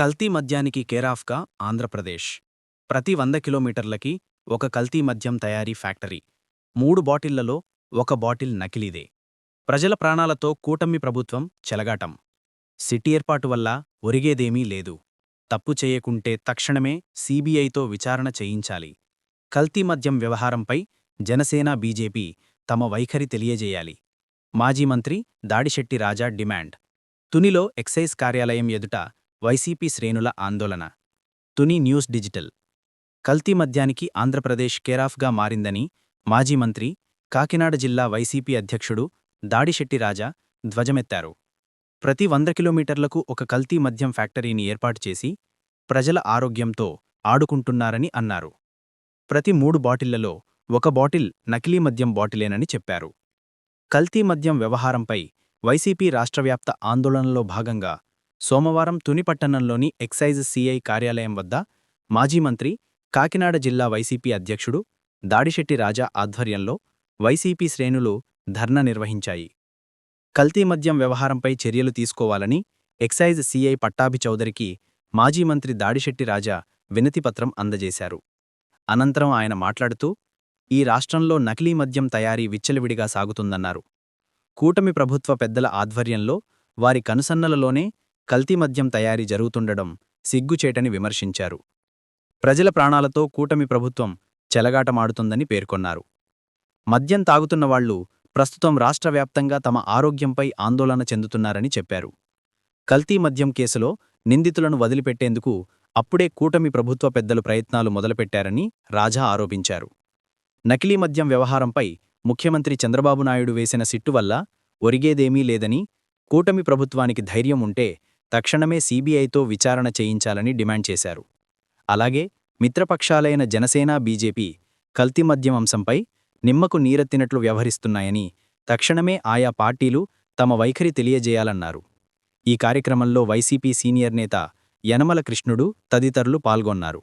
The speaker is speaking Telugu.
కల్తీ మద్యానికి కేరాఫ్గా ఆంధ్రప్రదేశ్. ప్రతి వంద కిలోమీటర్లకి ఒక కల్తీ మద్యం తయారీ ఫ్యాక్టరీ. మూడు బాటిళ్ళలో ఒక బాటిల్ నకిలీదే. ప్రజల ప్రాణాలతో కూటమి ప్రభుత్వం చెలగాటం. సిటీ ఏర్పాటు వల్ల ఒరిగేదేమీ లేదు. తప్పు చేయకుంటే తక్షణమే సీబీఐతో విచారణ చేయించాలి. కల్తీ మద్యం వ్యవహారంపై జనసేన బీజేపీ తమ వైఖరి తెలియజేయాలి. మాజీ మంత్రి దాడిశెట్టి రాజా డిమాండ్. తునిలో ఎక్సైజ్ కార్యాలయం ఎదుట వైసీపీ శ్రేణుల ఆందోళన. Tuni news digital. కల్తీ మద్యానికి ఆంధ్రప్రదేశ్ కేరాఫ్గా మారిందని మాజీ మంత్రి కాకినాడ జిల్లా వైసీపీ అధ్యక్షుడు దాడిశెట్టి రాజా ధ్వజమెత్తారు. ప్రతి వంద కిలోమీటర్లకు ఒక కల్తీ మద్యం ఫ్యాక్టరీని ఏర్పాటు చేసి ప్రజల ఆరోగ్యంతో ఆడుకుంటున్నారని అన్నారు. ప్రతి మూడు బాటిళ్ళలో ఒక బాటిల్ నకిలీ మద్యం బాటిలేనని చెప్పారు. కల్తీ మద్యం వ్యవహారంపై వైసీపీ రాష్ట్రవ్యాప్త ఆందోళనలో భాగంగా సోమవారం తుని పట్టణంలోని ఎక్సైజ్ సీఐ కార్యాలయం వద్ద మాజీ మంత్రి కాకినాడ జిల్లా వైసీపీ అధ్యక్షుడు దాడిశెట్టి రాజా ఆధ్వర్యంలో వైసీపీ శ్రేణులు ధర్నా నిర్వహించాయి. కల్తీ మద్యం వ్యవహారంపై చర్యలు తీసుకోవాలని ఎక్సైజ్ సీఐ పట్టాభి చౌదరికి మాజీ మంత్రి దాడిశెట్టి రాజా వినతిపత్రం అందజేశారు. అనంతరం ఆయన మాట్లాడుతూ ఈ రాష్ట్రంలో నకిలీ మద్యం తయారీ విచ్చలవిడిగా సాగుతుందన్నారు. కూటమి ప్రభుత్వ పెద్దల ఆధ్వర్యంలో వారి కనుసన్నలలోనే కల్తీ మద్యం తయారీ జరుగుతుండడం సిగ్గుచేటని విమర్శించారు. ప్రజల ప్రాణాలతో కూటమి ప్రభుత్వం చెలగాటమాడుతుందని పేర్కొన్నారు. మద్యం తాగుతున్నవాళ్ళు ప్రస్తుతం రాష్ట్రవ్యాప్తంగా తమ ఆరోగ్యంపై ఆందోళన చెందుతున్నారని చెప్పారు. కల్తీ మద్యం కేసులో నిందితులను వదిలిపెట్టేందుకు అప్పుడే కూటమి ప్రభుత్వ పెద్దలు ప్రయత్నాలు మొదలుపెట్టారని రాజా ఆరోపించారు. నకిలీ మద్యం వ్యవహారంపై ముఖ్యమంత్రి చంద్రబాబు నాయుడు వేసిన సిట్టు వల్ల ఒరిగేదేమీ లేదని కూటమి ప్రభుత్వానికి ధైర్యం ఉంటే తక్షణమే సీబీఐతో విచారణ చేయించాలని డిమాండ్ చేశారు. అలాగే మిత్రపక్షాలైన జనసేన బీజేపీ కల్తీ మద్యం అంశంపై నిమ్మకు నీరెత్తినట్లు వ్యవహరిస్తున్నాయని తక్షణమే ఆయా పార్టీలు తమ వైఖరి తెలియజేయాలన్నారు. ఈ కార్యక్రమంలో వైసీపీ సీనియర్ నేత యనమల కృష్ణుడు తదితరులు పాల్గొన్నారు.